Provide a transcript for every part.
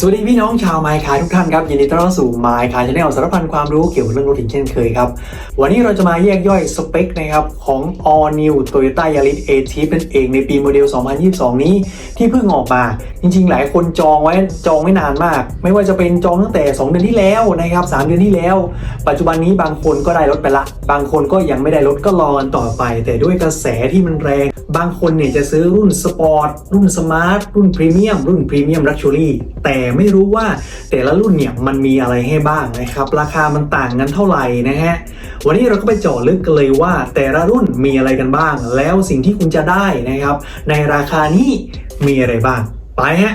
สวัสดีพี่น้องชาวไมค์คาทุกท่านครับยินดีต้อนรับสู่ไมค์คาชาแนลสารพันความรู้เกี่ยวกับเรื่องรถอีกเช่นเคยครับ วันนี้เราจะมาแยกย่อยสเปคนะครับของ All New Toyota Yaris a t เป็นเองในปีโมเดล 2022 นี้ที่เพิ่งออกมา จริงๆ หลายคนจองไว้จองไม่นานมาก ไม่ว่าจะเป็นจองตั้งแต่ 2 เดือนที่แล้วนะครับ 3 เดือนที่แล้ว ปัจจุบันนี้บางคนก็ได้รถไปละ บางคนก็ยังไม่ได้รถก็รอกันต่อไป แต่ด้วยกระแสที่มันแรงบางคนเนี่ยจะซื้อรุ่นสปอร์ตรุ่นสมาร์ทรุ่นพรีเมียมรุ่นพรีเมียมลักชัวรี่แต่ไม่รู้ว่าแต่ละรุ่นเนี่ยมันมีอะไรให้บ้างนะครับ ราคามันต่างกันเท่าไหร่นะฮะวันนี้เราก็ไปเจาะลึกกันเลยว่า แต่ละรุ่นมีอะไรกันบ้าง แล้วสิ่งที่คุณจะได้นะครับ ในราคานี้มีอะไรบ้าง ไปฮะ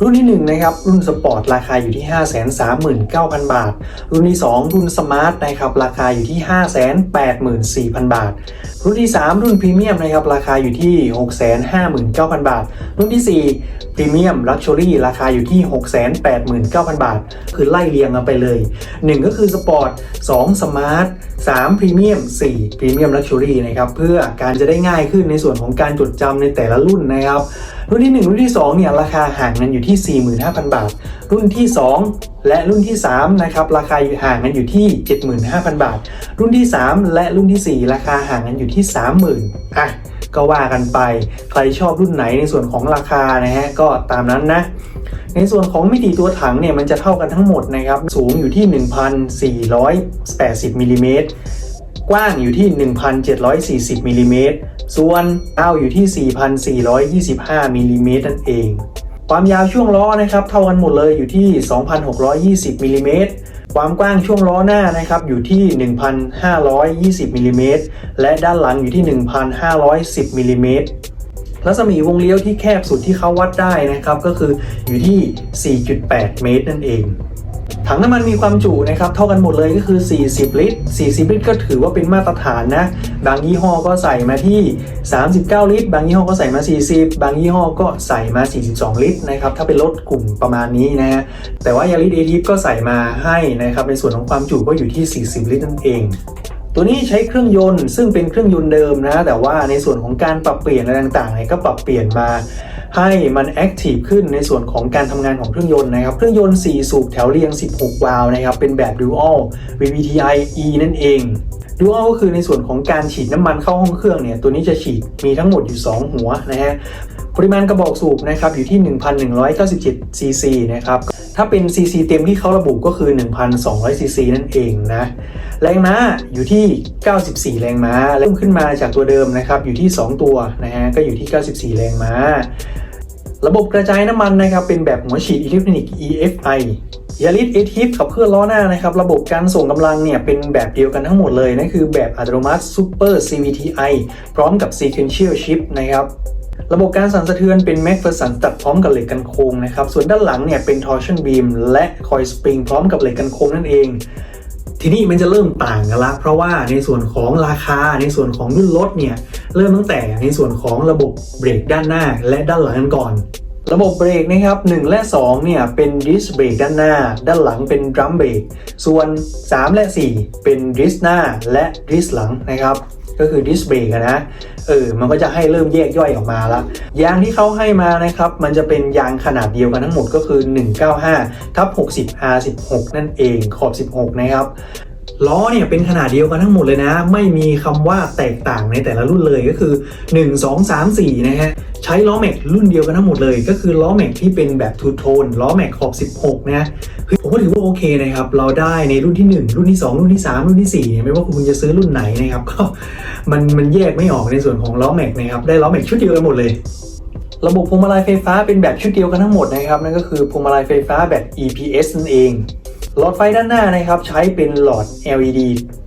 รุ่นที่1นะครับรุ่นสปอร์ตราคาอยู่ที่ 539,000 บาท รุ่นที่ 2 รุ่นสมาร์ทนะครับราคาอยู่ที่ 584,000 บาท รุ่นที่ 3 รุ่นพรีเมียมนะครับราคาอยู่ที่ 659,000 บาท รุ่นที่ 4 พรีเมียมลักชัวรี่ราคาอยู่ที่ 689,000 บาท คือไล่เรียงกันไปเลย 1 ก็คือสปอร์ต2สมาร์ท3พรีเมียม4พรีเมียมลักชัวรี่นะครับเพื่อการจะได้ง่ายขึ้นในส่วนของการจดจำในแต่ละรุ่นนะครับ รุ่นที่ 1 รุ่นที่2เนี่ยราคาห่างกันอยู่ที่ 45,000 บาท รุ่นที่ 2 และรุ่นที่3นะครับราคาอยู่ห่างกันอยู่ที่ 75,000 บาท รุ่นที่ 3 และรุ่นทีสี่ 4 ราคาห่างกันอยู่ที่ 30,000อะก็ว่ากันไปใครชอบรุ่นไหนในส่วนของราคานะฮะก็ตามนั้นนะ ในส่วนของมิติตัวถังเนี่ยมันจะเท่ากันทั้งหมดนะครับสูงอยู่ที่ 1,480มิลลิเมตรกว้างอยู่ที่ 1,740มิลลิเมตร ส่วนยาวอยู่ที่ 4,425มิลลิเมตรนั่นเอง ความยาวช่วงล้อนะครับเท่ากันหมดเลยอยู่ที่ 2,620มิลลิเมตรความกว้างช่วงล้อหน้านะครับอยู่ที่ 1,520มิลลิเมตรและด้านหลังอยู่ที่ 1,510มิลลิเมตรรัศมีวงเลี้ยวที่แคบสุดที่เขาวัดได้นะครับก็คืออยู่ที่ 4.8 เมตรนั่นเอง ถังน้ำมันมีความจุนะครับเท่ากันหมดเลยก็คือ 40 ลิตร 40 ลิตร ก็ถือว่าเป็นมาตรฐานนะ บางยี่ห้อก็ใส่มาที่ 39 ลิตร บางยี่ห้อก็ใส่มา 40 บางยี่ห้อก็ใส่มา 42 ลิตรนะครับถ้าเป็นรถกลุ่มประมาณนี้นะฮะแต่ว่ายาริสเอทิฟก็ใส่มาให้นะครับในส่วนของความจุก็อยู่ที่ 40 ลิตรนั่นเอง ตัวนี้ใช้เครื่องยนต์ซึ่งเป็นเครื่องยนต์เดิมนะ แต่ว่าในส่วนของการปรับเปลี่ยนอะไรต่างๆเนี่ยก็ปรับเปลี่ยนมาให้มันแอคทีฟขึ้นในส่วนของการทำงานของเครื่องยนต์นะครับเครื่องยนต์ 4 สูบแถวเรียง 16 วาล์วนะครับเป็นแบบ Dual VVTi E นั่นเอง Dual ก็คือในส่วนของการฉีดน้ำมันเข้าห้องเครื่องเนี่ยตัวนี้จะฉีดมีทั้งหมดอยู่ 2 หัวนะฮะปริมาณกระบอกสูบนะครับอยู่ที่ 1,197 ซีซีนะครับถ้าเป็นซีซีเต็มที่เขาระบุก็คือ 1,200 ซีซีนั่นเองนะ แรงม้าอยู่ที่ 94 แรงม้าเริ่มขึ้นมาจากตัวเดิมนะครับอยู่ที่ 2 ตัวนะฮะก็อยู่ที่ 94 แรงม้า ระบบกระจายน้ำมันนะครับเป็นแบบหัวฉีดอิเล็กทรอนิกส์ EFI ยาริสเอทิฟขับเคลื่อนล้อหน้านะครับ ระบบการส่งกำลังเนี่ย เป็นแบบเดียวกันทั้งหมดเลยนั่นคือแบบอัตโนมัติ Super CVTi พร้อมกับ Sequential Shift นะครับ ระบบการสั่นสะเทือนเป็น m a c p h e r s o n ตัดพร้อมกับเหล็กกันโค้งนะครับ ส่วนด้านหลังเนี่ยเป็น Torsion Beam และ Coil Spring พร้อมกับเหล็กกันโค้งนั่นเอง ทีนี้มันจะเริ่มต่างกันละ เพราะว่าในส่วนของราคาในส่วนของรุ่นรถเนี่ยเริ่มตั้งแต่ในส่วนของระบบเบรกด้านหน้าและด้านหลังกันก่อน ระบบเบรกนะครับ 1 และ 2 เนี่ยเป็นดิสเบรกด้านหน้า ด้านหลังเป็นดรัมเบรกส่วน 3 และ 4 เป็นดิสหน้าและดิสหลังนะครับ ก็คือดิสเบรกนะเออมันก็จะให้เริ่มแยกย่อยออกมาละยางที่เขาให้มานะครับ มันจะเป็นยางขนาดเดียวกันทั้งหมดก็คือ 195ทับ60 R16 นั่นเองขอบ 16 นะครับ ล้อเนี่ยเป็นขนาดเดียวกันทั้งหมดเลยนะ ไม่มีคำว่าแตกต่างในแต่ละรุ่นเลยก็คือ 1 2 3 4 นะฮะใช้ล้อแม็กรุ่นเดียวกันทั้งหมดเลย ก็คือล้อแม็กที่เป็นแบบทูโทนล้อแม็กขอบ 16 นะคือผมก็ถือว่าโอเคนะครับ เราได้ในรุ่นที่ 1 รุ่นที่ 2 รุ่นที่ 3 รุ่นที่4เนี่ยไม่ว่าคุณจะซื้อรุ่นไหนนะครับก็มันมันแยกไม่ออกในส่วนของล้อแม็กนะครับได้ล้อแม็กชุดเดียวกันหมดเลยระบบพวงมาลัยไฟฟ้าเป็นแบบชุดเดียวกันทั้งหมดนะครับ นั่นก็คือพวงมาลัยไฟฟ้าแบบ EPS นั่นเอง หลอดไฟด้านหน้านะครับใช้เป็นหลอด LED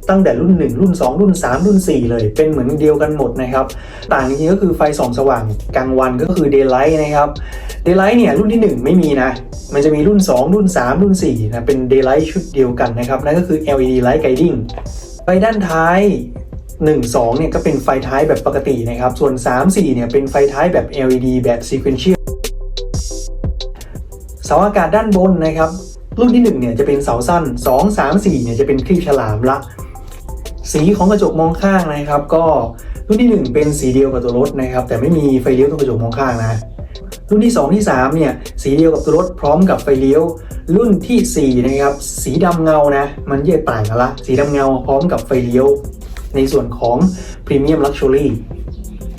ตั้งแต่รุ่น 1 รุ่น 2 รุ่น 3 รุ่น 4 เลย เป็นเหมือนเดียวกันหมดนะครับ ต่างจริงๆก็คือไฟส่องสว่างกลางวันก็คือ daylight นะครับ daylight เนี่ยรุ่นที่ 1 ไม่มีนะ มันจะมีรุ่น 2 รุ่น 3 รุ่น4นะเป็น daylight ชุดเดียวกันนะครับ นั่นก็คือ LED light guiding ไฟด้านท้าย 1 2 เนี่ยก็เป็นไฟท้ายแบบปกตินะครับ ส่วน 3 4 เนี่ยเป็นไฟท้ายแบบ LED แบบ sequential เสาอากาศด้านบนนะครับ รุ่นที่1เนี่ยจะเป็นเสาสั้น 2 3 4เนี่ยจะเป็นคลีบฉลามละ สีของกระจกมองข้างนะครับ ก็รุ่นที่ 1 เป็นสีเดียวกับตัวรถนะครับ แต่ไม่มีไฟเลี้ยวตรงกระจกมองข้างนะรุ่นที่ 2 ที่3เนี่ยสีเดียวกับตัวรถพร้อมกับไฟเลี้ยว รุ่นทีสี่4นะครับสีดำเงานะมันแยกต่างกันละ สีดำเงาพร้อมกับไฟเลี้ยว ในส่วนของ Premium Luxury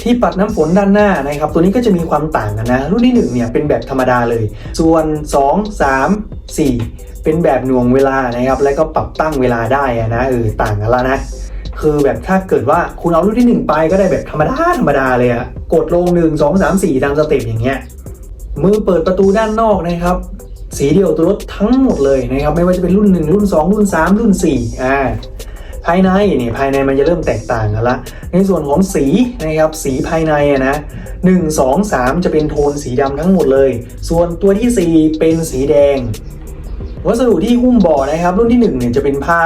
ที่ปัดน้ำฝนด้านหน้านะครับตัวนี้ก็จะมีความต่างกันนะ รุ่นที่1เนี่ยเป็นแบบธรรมดาเลย ส่วน 2 3 4 เป็นแบบหน่วงเวลานะครับแล้วก็ปรับตั้งเวลาได้อะนะเออต่างกันแล้วนะคือแบบถ้าเกิดว่าคุณเอารุ่นที่ 1 ไปก็ได้แบบธรรมดาธรรมดาเลยอะกดลง 1 2 3 4 ตามสเต็ปอย่างเงี้ยมือเปิดประตูด้านนอกนะครับ สีเดียวตัวรถทั้งหมดเลยนะครับไม่ว่าจะเป็นรุ่น 1 รุ่น 2 รุ่น 3 รุ่น4อ่า ภายในนี่ภายในมันจะเริ่มแตกต่างกันละ ในส่วนของสีนะครับสีภายในอะนะ1 2 3จะเป็นโทนสีดำทั้งหมดเลย ส่วนตัวที่ 4 เป็นสีแดง วัสดุที่หุ้มบ่อนะครับ รุ่นที่1เนี่ยจะเป็นผ้า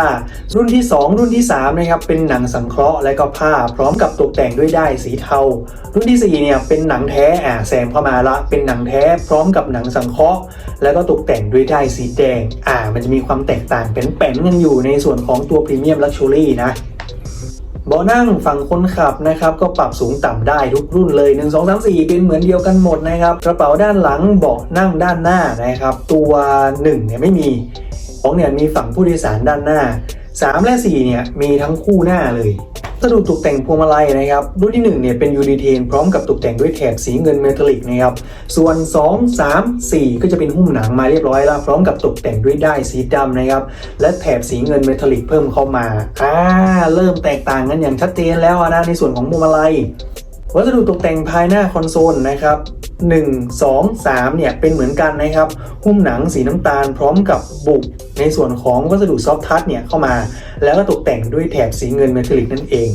รุ่นที่ 2 รุ่นที่3นะครับเป็นหนังสังเคราะห์และก็ผ้าพร้อมกับตกแต่งด้วยด้ายสีเทา รุ่นที่4เนี่ยเป็นหนังแท้อ่าแซมเข้ามาละเป็นหนังแท้พร้อมกับหนังสังเคราะห์ แล้วก็ตกแต่งด้วยด้ายสีแดงอ่ามันจะมีความแตกต่างเป็นแป้นกันอยู่ในส่วนของตัวพรีเมียมลักชัวรี่นะ เบาะนั่งฝั่งคนขับนะครับก็ปรับสูงต่ำได้ทุกรุ่นเลย 1 2 3 4 เป็นเหมือนเดียวกันหมดนะครับกระเป๋าด้านหลังเบาะนั่งด้านหน้านะครับตัว1เนี่ยไม่มีของเนี่ยมีฝั่งผู้โดยสารด้านหน้า 3 และ 4เนี่ยมีทั้งคู่หน้าเลย สดุตกแต่งพวงมาลัยนะครับรุ่นที่1เนี่ยเป็นยูดีเทนพร้อมกับตกแต่งด้วยแถบสีเงินเมทัลลิกนะครับส่วน 2 3 4 ก็จะเป็นหุ้มหนังมาเรียบร้อยแล้วพร้อมกับตกแต่งด้วยด้ายสีดำนะครับและแถบสีเงินเมทัลลิกเพิ่มเข้ามาอ่าเริ่มแตกต่างกันอย่างชัดเจนแล้วนะในส่วนของพวงมาลัย วัสดุตกแต่งภายหน้าคอนโซลนะครับ 1 2 3 เนี่ยเป็นเหมือนกันนะครับ หุ้มหนังสีน้ำตาลพร้อมกับบุกในส่วนของวัสดุซอฟทัชเนี่ยเข้ามา แล้วก็ตกแต่งด้วยแถบสีเงินเมทัลลิกนั่นเอง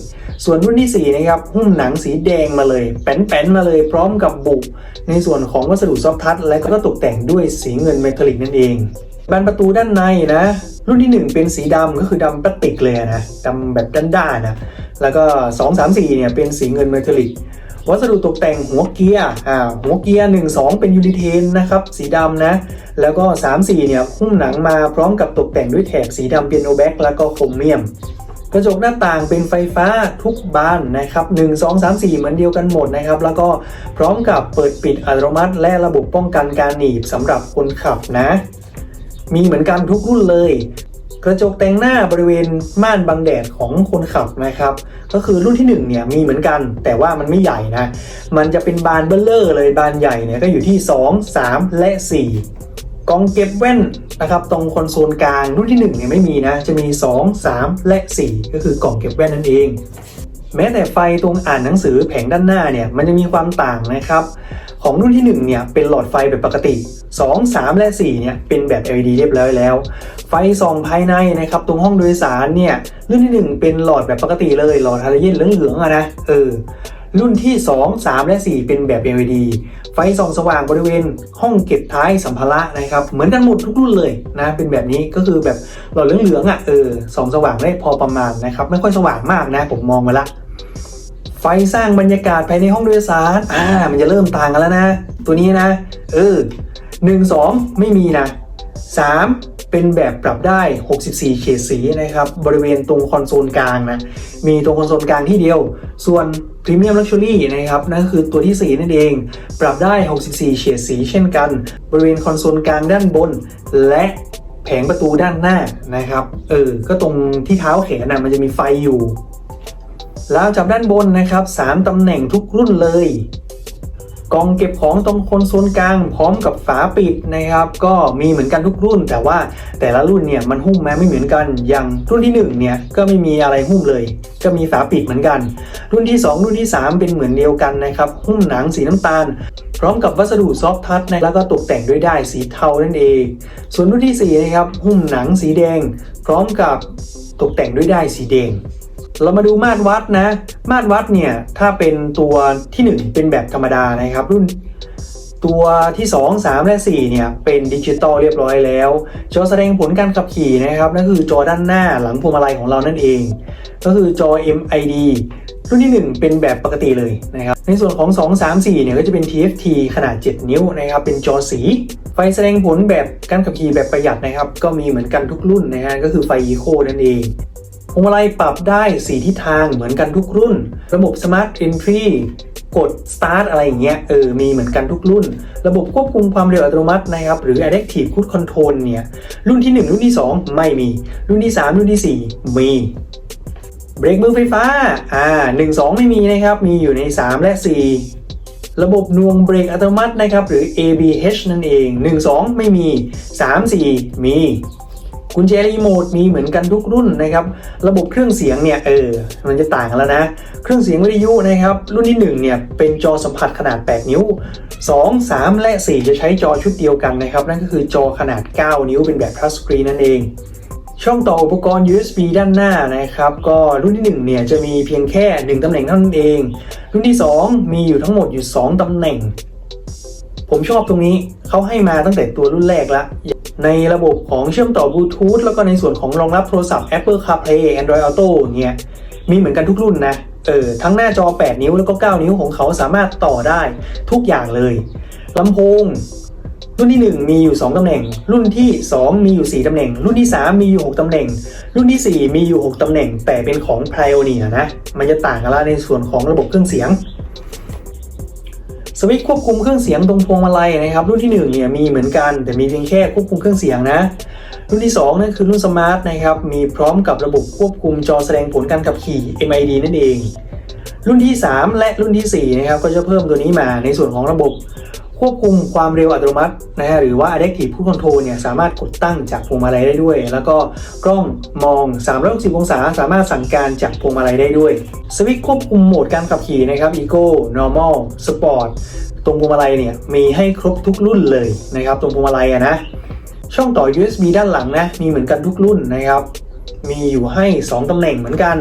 ส่วนรุ่นที่ 4 นะครับ หุ้มหนังสีแดงมาเลย แป้นๆมาเลยพร้อมกับบุกในส่วนของวัสดุซอฟทัชและก็ตกแต่งด้วยสีเงินเมทัลลิกนั่นเอง บานประตูด้านในนะ รุ่นที่ 1 เป็นสีดำก็คือดำพลาสติกเลยนะดำแบบด้านๆนะ แล้วก็ 2 3 4เนี่ยเป็นสีเงินเมทัลลิกวัสดุตกแต่งหัวเกียร์อ่าหัวเกียร์1 2 เป็นยูนิเทนนะครับสีดำนะ แล้วก็ 3 4เนี่ยหุ้มหนังมาพร้อมกับตกแต่งด้วยแถบสีดำเปียโนแบ็กแล้วก็โครเมียม กระจกหน้าต่างเป็นไฟฟ้าทุกบานนะครับ 1 2 3 4 เหมือนเดียวกันหมดนะครับ แล้วก็พร้อมกับเปิดปิดอัตโนมัติ และระบบป้องกันการหนีบสำหรับคนขับนะ มีเหมือนกันทุกรุ่นเลย กระจกแต่งหน้าบริเวณม่านบังแดดของคนขับนะครับ ก็คือรุ่นที่1เนี่ยมีเหมือนกัน แต่ว่ามันไม่ใหญ่นะ มันจะเป็นบานเบลเลอร์เลยบานใหญ่เนี่ยก็อยู่ที่ 2 3 และ 4กล่องเก็บแว่นนะครับตรงคอนโซลกลางรุ่นที่1เนี่ยไม่มีนะ จะมี 2 3 และ 4 ก็คือกล่องเก็บแว่นนั่นเอง แม้แต่ไฟตรงอ่านหนังสือแผงด้านหน้าเนี่ยมันจะมีความต่างนะครับ ของรุ่นที่1เนี่ยเป็นหลอดไฟแบบปกติ 2 3 และ4เนี่ยเป็นแบบ LED เรียบร้อยแล้ว ไฟส่องภายในนะครับตรงห้องโดยสารเนี่ยรุ่นที่ 1 เป็นหลอดแบบปกติเลยหลอดฮาโลเจนเหลืองๆอะนะเออรุ่นที่ 2 3 และ 4 เป็นแบบ LED ไฟส่องสว่างบริเวณห้องเก็บท้ายสัมภาระนะครับ เหมือนกันหมดทุกรุ่นเลยนะ เป็นแบบนี้ก็คือแบบหลอดเหลืองๆอะเออส่องสว่างได้พอประมาณนะครับ ไม่ค่อยสว่างมากนะ ผมมองมาละ ไฟสร้างบรรยากาศภายในห้องโดยสาร อ่า มันจะเริ่มต่างกันแล้วนะ ตัวนี้นะ เออหนึ่งสองไม่มีนะสามเป็นแบบปรับได้ 64เฉดสีนะครับ บริเวณตรงคอนโซลกลางนะ มีตรงคอนโซลกลางที่เดียว ส่วน Premium Luxury นะครับ นั่นคือตัวที่ 4 นั่นเอง ปรับได้ 64 เฉดสีเช่นกัน บริเวณคอนโซลกลางด้านบน และแผงประตูด้านหน้านะครับ เออ ก็ตรงที่เท้าแขนนะมันจะมีไฟอยู่ แล้วจับด้านบนนะครับ 3ตำแหน่งทุกรุ่นเลย กองเก็บของตรงคนโซลกลางพร้อมกับฝาปิดนะครับ ก็มีเหมือนกันทุกรุ่น แต่ว่าแต่ละรุ่นเนี่ยมันหุ้มแม้ไม่เหมือนกัน อย่างรุ่นที่1เนี่ยก็ไม่มีอะไรหุ้มเลย ก็มีฝาปิดเหมือนกัน รุ่นที่ 2 รุ่นที่ 3 เป็นเหมือนเดียวกันนะครับหุ้มหนังสีน้ำตาล พร้อมกับวัสดุซอฟทัชนะแล้วก็ตกแต่งด้วยด้ายสีเทานั่นเอง ส่วนรุ่นที่4นะครับหุ้มหนังสีแดง พร้อมกับตกแต่งด้วยได้ายสีแดง เรามาดูมาตรวัดนะ มาตรวัดเนี่ย ถ้าเป็นตัวทีหนึ่1 เป็นแบบธรรมดานะครับ รุ่นตัวที่ 2 3 และ 4 เนี่ย เป็นดิจิตอลเรียบร้อยแล้ว จอแสดงผลการขับขี่นะครับนั่นคือจอด้านหน้าหลังพวงมาลัยของเรานั่นเอง ก็คือจอ MID รุ่นที่ 1 เป็นแบบปกติเลยนะครับ ในส่วนของ 2 3 4 เนี่ยก็จะเป็น TFT ขนาด 7 นิ้วนะครับ เป็นจอสี ไฟแสดงผลแบบการขับขี่แบบประหยัดนะครับ ก็มีเหมือนกันทุกรุ่นนะฮะก็คือไฟ Eco นั่นเอง พวงมาลัยปรับได้ 4 ทิศทางเหมือนกันทุกรุ่น ระบบ Smart Entry กด Start อะไรอย่างเงี้ยเออมีเหมือนกันทุกรุ่น ระบบควบคุมความเร็วอัตโนมัตินะครับ หรือ Adaptive Cruise Control เนี่ย รุ่นที่ 1 รุ่นที่ 2 ไม่มี รุ่นที่ 3 รุ่นที่ 4 มีเบรกมือไฟฟ้า อ่า1 2 ไม่มีนะครับ มีอยู่ใน 3 และ 4 ระบบน่วงเบรกอัตโนมัตินะครับ หรือ ABH นั่นเอง 1 2 ไม่มี 3 4 มี กุญแจรีโมทมีเหมือนกันทุกรุ่นนะครับ ระบบเครื่องเสียงเนี่ยเออ มันจะต่างกันแล้วนะ เครื่องเสียงวิทยุนะครับ รุ่นที่1เนี่ยเป็นจอสัมผัสขนาด 8 นิ้ว 2 3 และ 4 จะใช้จอชุดเดียวกันนะครับ นั่นก็คือจอขนาด 9 นิ้วเป็นแบบทัชสกรีนนั่นเอง ช่องต่ออุปกรณ์ USB ด้านหน้านะครับ ก็รุ่นที่1เนี่ยจะมีเพียงแค่ 1 ตำแหน่งเท่านั้นเอง รุ่นที่ 2 มีอยู่ทั้งหมดอยู่ 2 ตำแหน่ง ผมชอบตรงนี้เขาให้มาตั้งแต่ตัวรุ่นแรกละ ในระบบของเชื่อมต่อบลูทูธแล้วก็ในส่วนของรองรับโทรศัพท์ Apple CarPlay Android Auto เนี่ยมีเหมือนกันทุกรุ่นนะเออทั้งหน้าจอ 8 นิ้วแล้วก็ 9 นิ้วของเขาสามารถต่อได้ทุกอย่างเลยลำโพง รุ่นที่ 1 มีอยู่ 2ตำแหน่ง รุ่นที่ 2 มีอยู่ 4ตำแหน่ง รุ่นที่ 3 มีอยู่ 6ตำแหน่ง รุ่นที่ 4 มีอยู่ 6ตำแหน่ง แต่เป็นของ Pioneer นะ มันจะต่างกันละในส่วนของระบบเครื่องเสียง สวิตช์ควบคุมเครื่องเสียงตรงพวงมาลัยนะครับ รุ่นที่1เนี่ยมีเหมือนกันแต่มีเพียงแค่ควบคุมเครื่องเสียงนะ รุ่นที่2นั่นคือรุ่นสมาร์ทนะครับมีพร้อมกับระบบควบคุมจอแสดงผลการขับขี่ MID นั่นเอง รุ่นที่ 3 และรุ่นทีสี่4นะครับก็จะเพิ่มตัวนี้มาในส่วนของระบบ ควบคุมความเร็วอัตโนมัตินะฮะหรือว่า Adaptive Cruise Control เนี่ยสามารถกดตั้งจากพวงมาลัยได้ด้วย แล้วก็กล้องมอง 360 องศาสามารถสั่งการจากพวงมาลัยได้ด้วย สวิตช์ควบคุมโหมดการขับขี่นะครับ Eco Normal Sport ตรงพวงมาลัยเนี่ยมีให้ครบทุกรุ่นเลยนะครับตรงพวงมาลัยอะนะช่องต่อ USB ด้านหลังนะมีเหมือนกันทุกรุ่นนะครับ มีอยู่ให้ 2ตำแหน่งเหมือนกัน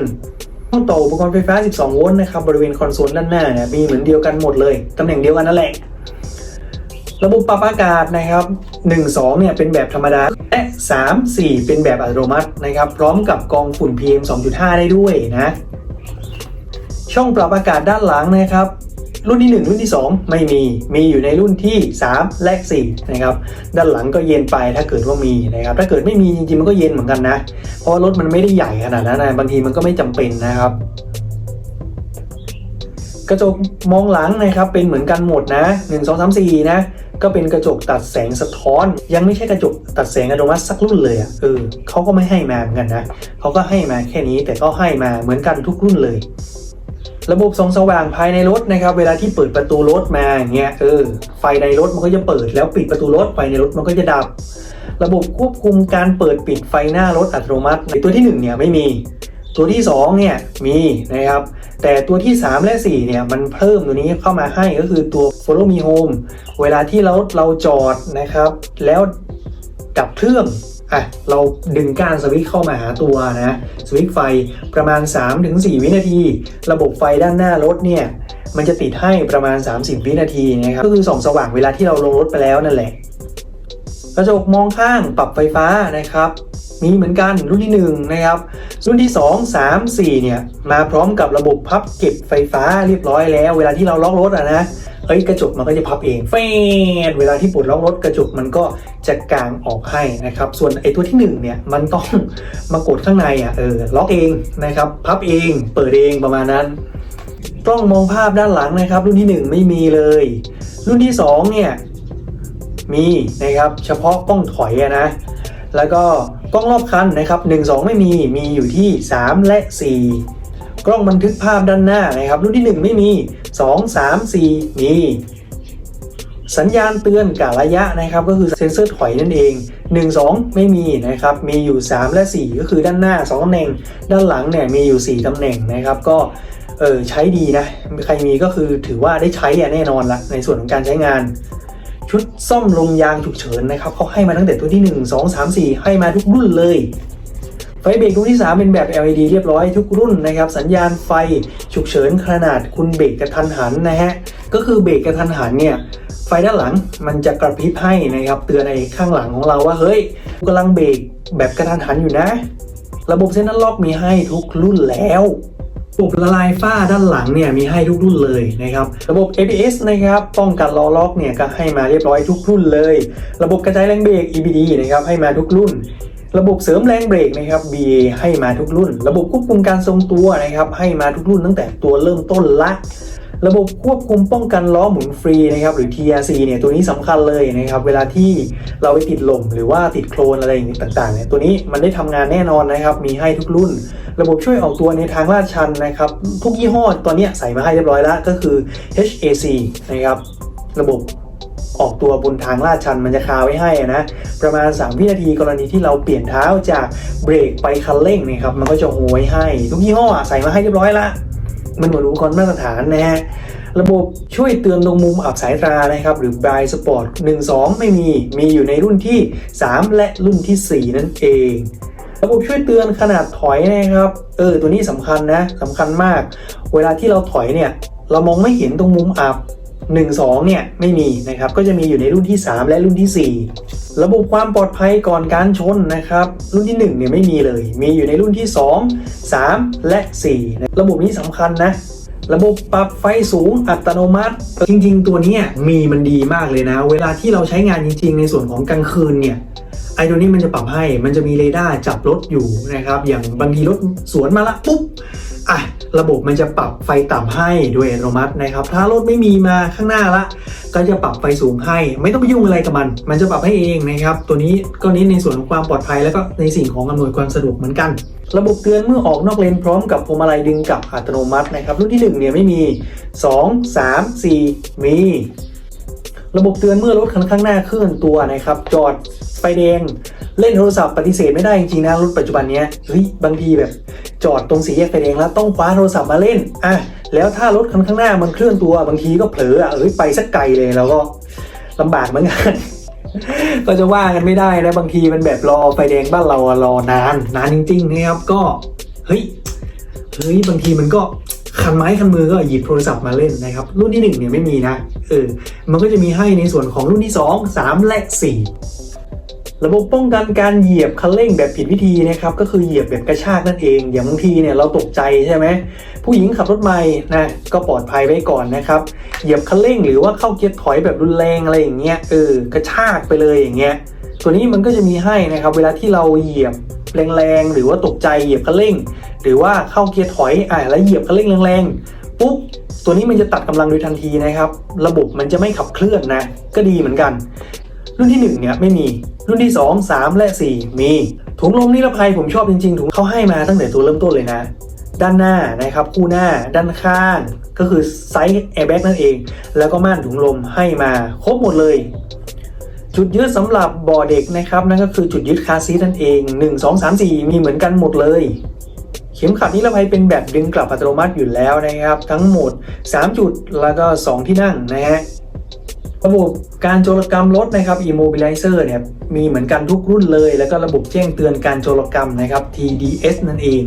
ช่องต่ออุปกรณ์ไฟฟ้า 12 โวลต์นะครับบริเวณคอนโซลด้านหน้าเนี่ยมีเหมือนเดียวกันหมดเลยตำแหน่งเดียวกันนั่นแหละ ระบบปรับอากาศนะครับ 1 2 เนี่ยเป็นแบบธรรมดา และ 3 4 เป็นแบบอัตโนมัตินะครับ พร้อมกับกองฝุ่น PM 2.5 ได้ด้วยนะ ช่องปรับอากาศด้านหลังนะครับ รุ่นที่ 1 รุ่นที่ 2 ไม่มี มีอยู่ในรุ่นที่ 3 และ 4 นะครับ ด้านหลังก็เย็นไปถ้าเกิดว่ามีนะครับ ถ้าเกิดไม่มีจริงๆมันก็เย็นเหมือนกันนะ เพราะรถมันไม่ได้ใหญ่ขนาดนั้นนะบางทีมันก็ไม่จำเป็นนะครับกระจกมองหลังนะครับเป็นเหมือนกันหมดนะ 1 2 3 4 นะ ก็เป็นกระจกตัดแสงสะท้อน ยังไม่ใช่กระจกตัดแสงอัตโนมัติสักรุ่นเลยอะเออเขาก็ไม่ให้มาเหมือนกันนะเขาก็ให้มาแค่นี้แต่ก็ให้มาเหมือนกันทุกรุ่นเลย ระบบส่องสว่างภายในรถนะครับ เวลาที่เปิดประตูรถมาอย่างเงี้ยเออไฟในรถมันก็จะเปิดแล้วปิดประตูรถไฟในรถมันก็จะดับ ระบบควบคุมการเปิดปิดไฟหน้ารถอัตโนมัติในตัวที่หนึ่งเนี่ยไม่มี ตัวที่2เนี่ยมีนะครับ แต่ตัวที่ 3 และ4เนี่ยมันเพิ่มตัวนี้เข้ามาให้ก็คือตัว follow me home เวลาที่เราเราจอดนะครับ แล้วดับเครื่องอะเราดึงก้านสวิตช์เข้ามาหาตัวนะสวิตช์ไฟประมาณ 3-4 วินาที ระบบไฟด้านหน้ารถเนี่ยมันจะติดให้ประมาณ 30 วินาทีนะครับก็คือส่องสว่างเวลาที่เราลงรถไปแล้วนั่นแหละกระจกมองข้างปรับไฟฟ้านะครับ มีเหมือนกันรุ่นที่1นะครับรุ่นที่ 2 3 4 เนี่ย มาพร้อมกับระบบพับเก็บไฟฟ้าเรียบร้อยแล้ว เวลาที่เราล็อกรถอะนะเอ้ยกระจกมันก็จะพับเองเฟดเวลาที่ปลดล็อกรถกระจกมันก็จะกางออกให้นะครับส่วนไอ้ตัวที่1เนี่ยมันต้องมากดข้างในอะเออล็อกเองนะครับพับเองเปิดเองประมาณนั้นกล้องมองภาพด้านหลังนะครับ รุ่นที่ 1 ไม่มีเลย รุ่นที่2เนี่ยมีนะครับเฉพาะกล้องถอยอะนะแล้วก็ กล้องรอบคันนะครับ1 2 ไม่มีมีอยู่ที่ 3 และ 4 กล้องบันทึกภาพด้านหน้านะครับ รุ่นที่ 1 ไม่มี 2 3 4 มี สัญญาณเตือนกะระยะนะครับ ก็คือเซ็นเซอร์ถอยนั่นเอง 1 2 ไม่มีนะครับ มีอยู่ 3 และ 4 ก็คือด้านหน้า 2ตำแหน่ง ด้านหลังเนี่ยมีอยู่ 4ตำแหน่งนะครับก็เออใช้ดีนะ ใครมีก็คือถือว่าได้ใช้แน่นอนละในส่วนของการใช้งาน ชุดซ่อมลมยางฉุกเฉินนะครับเขาให้มาตั้งแต่ตัวที่ 1 2 3 4 ให้มาทุกรุ่นเลย ไฟเบรกรุ่นที่ 3 เป็นแบบ LED เรียบร้อยทุกรุ่นนะครับ สัญญาณไฟฉุกเฉินขนาดคุณเบรกกระทันหันนะฮะ ก็คือเบรกกระทันหันเนี่ย ไฟด้านหลังมันจะกระพริบให้นะครับ เตือนในข้างหลังของเราว่าเฮ้ยกำลังเบรกแบบกระทันหันอยู่นะ ระบบเซ็นทรัลล็อกมีให้ทุกรุ่นแล้ว ระบบละลายฝ้าด้านหลังเนี่ยมีให้ทุกรุ่นเลยนะครับระบบ ABS นะครับป้องกันล้อล็อกเนี่ยก็ให้มาเรียบร้อยทุกรุ่นเลย ระบบกระจายแรงเบรก EBD นะครับให้มาทุกรุ่น ระบบเสริมแรงเบรกนะครับ BA ให้มาทุกรุ่น ระบบควบคุมการทรงตัวนะครับให้มาทุกรุ่นตั้งแต่ตัวเริ่มต้นละ ระบบควบคุมป้องกันล้อหมุนฟรีนะครับหรือ TRC เนี่ยตัวนี้สำคัญเลยนะครับเวลาที่เราไปติดลมหรือว่าติดโคลนอะไรอย่างนี้ต่างๆเนี่ยตัวนี้มันได้ทำงานแน่นอนนะครับมีให้ทุกรุ่น ระบบช่วยออกตัวในทางลาดชันนะครับทุกยี่ห้อตอนนี้ใส่มาให้เรียบร้อยแล้วก็คือ HAC นะครับระบบออกตัวบนทางลาดชันมันจะคาไว้ให้นะ ประมาณ 3 วินาทีกรณีที่เราเปลี่ยนเท้าจากเบรกไปคันเร่งนะครับมันก็จะโหยให้ ทุกยี่ห้อใส่มาให้เรียบร้อยละ มันเหมือนอุปกรณ์มาตรฐานนะฮะระบบช่วยเตือนตรงมุมอับสายตานะครับ หรือ Blind Spot 1 2 ไม่มี มีอยู่ในรุ่นที่ 3 และรุ่นที่ 4 นั่นเอง ระบบช่วยเตือนขนาดถอยนะครับ เออ ตัวนี้สำคัญนะสำคัญมาก เวลาที่เราถอยเนี่ย เรามองไม่เห็นตรงมุมอับ 1 2 เนี่ย ไม่มีนะครับ ก็จะมีอยู่ในรุ่นที่ 3 และรุ่นที่ 4 ระบบความปลอดภัยก่อนการชนนะครับ รุ่นที่1เนี่ยไม่มีเลย มีอยู่ในรุ่นที่ 2 3 และ 4 นะระบบนี้สำคัญนะ ระบบปรับไฟสูงอัตโนมัติ จริง ๆ ตัวนี้มีมันดีมากเลยนะ เวลาที่เราใช้งานจริง ๆ ในส่วนของกลางคืนเนี่ยไอ้ตัวนี้มันจะปรับให้มันจะมีเรดาร์จับรถอยู่นะครับ อย่างบางทีรถสวนมาละปุ๊บอะ ระบบมันจะปรับไฟต่ำให้โดยอัตโนมัตินะครับ ถ้ารถไม่มีมาข้างหน้าละ ก็จะปรับไฟสูงให้ ไม่ต้องไปยุ่งอะไรกับมัน มันจะปรับให้เองนะครับ ตัวนี้ก็เน้ในส่วนของความปลอดภัยแล้วก็ในสิ่งของอำนวยความสะดวกเหมือนกัน ระบบเตือนเมื่อออกนอกเลนพร้อมกับพวงมาลัยดึงกลับอัตโนมัตินะครับ รุ่นที่ 1 เนี่ยไม่มี 2 3 4 มี ระบบเตือนเมื่อรถคันข้างหน้าเคลื่อนตัวนะครับ จอดไฟแดง เล่นโทรศัพท์ปฏิเสธไม่ได้จริงๆนะรถปัจจุบันเนี้ยเฮ้ยบางทีแบบ จอดตรงสี่แยกไฟแดงแล้วต้องคว้าโทรศัพท์มาเล่นอะแล้วถ้ารถคันข้างหน้ามันเคลื่อนตัวบางทีก็เผลออะเอ้ยไปสักไกลเลยแล้วก็ลำบากเหมือนกันก็จะว่ากันไม่ได้นะบางทีมันแบบรอไฟแดงบ้านเราอรอนานนานจริงๆนะครับก็เฮ้ยเฮ้ยบางทีมันก็คันไม้คันมือก็หยิบโทรศัพท์มาเล่นนะครับ รุ่นที่หนึ่งเนี่ยไม่มีนะเออมันก็จะมีให้ในส่วนของรุ่นที่สองสามและสี่ ระบบป้องกันการเหยียบคันเร่งแบบผิดวิธีนะครับก็คือเหยียบแบบกระชากนั่นเองอย่างบางทีเนี่ยเราตกใจใช่ไหมผู้หญิงขับรถใหม่นะก็ปลอดภัยไว้ก่อนนะครับเหยียบคันเร่งหรือว่าเข้าเกียร์ถอยแบบรุนแรงอะไรอย่างเงี้ยเออกระชากไปเลยอย่างเงี้ยตัวนี้มันก็จะมีให้นะครับเวลาที่เราเหยียบแรงๆหรือว่าตกใจเหยียบคันเร่ง หรือว่าเข้าเกียร์ถอยอะแล้วเหยียบคันเร่งแรงๆปุ๊บตัวนี้มันจะตัดกำลังโดยทันทีนะครับ ระบบมันจะไม่ขับเคลื่อนนะ ก็ดีเหมือนกัน รุ่นที่1เนี่ยไม่มีรุ่นที่ 2 3 และ 4 มี ถุงลมนิรภัยผมชอบจริงๆถุงเขาให้มาตั้งแต่ตัวเริ่มต้นเลยนะ ด้านหน้านะครับคู่หน้าด้านข้าง ก็คือไซส์แอร์แบ็กนั่นเอง แล้วก็ม่านถุงลมให้มาครบหมดเลย จุดยึดสำหรับบ่อเด็กนะครับนั่นก็คือจุดยึดคาซีนั่นเอง 1 2 3 4 มีเหมือนกันหมดเลยเข็มขัดนิรภัยเป็นแบบดึงกลับอัตโนมัติอยู่แล้วนะครับ ทั้งหมด 3 จุดแล้วก็ 2 ที่นั่งนะฮะ ระบบการโจรกรรมรถนะครับ Immobilizer เนี่ยมีเหมือนกันทุกรุ่นเลย แล้วก็ระบบแจ้งเตือนการโจรกรรมนะครับ TDS นั่นเอง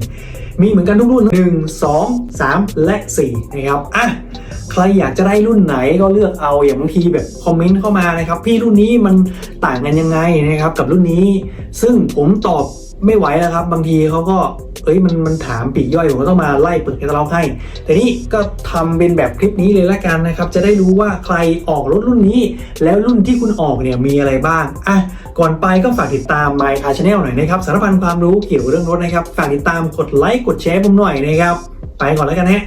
มีเหมือนกันทุกรุ่น 1 2 3 และ 4 นะครับอะใครอยากจะได้รุ่นไหนก็เลือกเอาอย่างบางทีแบบคอมเมนต์เข้ามานะครับ พี่รุ่นนี้มันต่างกันยังไงนะครับกับรุ่นนี้ ซึ่งผมตอบ ไม่ไหวแล้วครับ บางทีเขาก็เอ้ยมันมันถามปีกย่อยผมก็ต้องมาไล่เปิดแคตตาล็อกให้ แต่นี่ก็ทำเป็นแบบคลิปนี้เลยละกันนะครับ จะได้รู้ว่าใครออกรถรุ่นนี้ แล้วรุ่นที่คุณออกเนี่ยมีอะไรบ้างอะก่อนไปก็ฝากติดตาม My Car Channel หน่อยนะครับสารพันความรู้เกี่ยวกับเรื่องรถนะครับ ฝากติดตามกดไลค์กดแชร์ผมหน่อยนะครับ ไปก่อนแล้วกันฮะ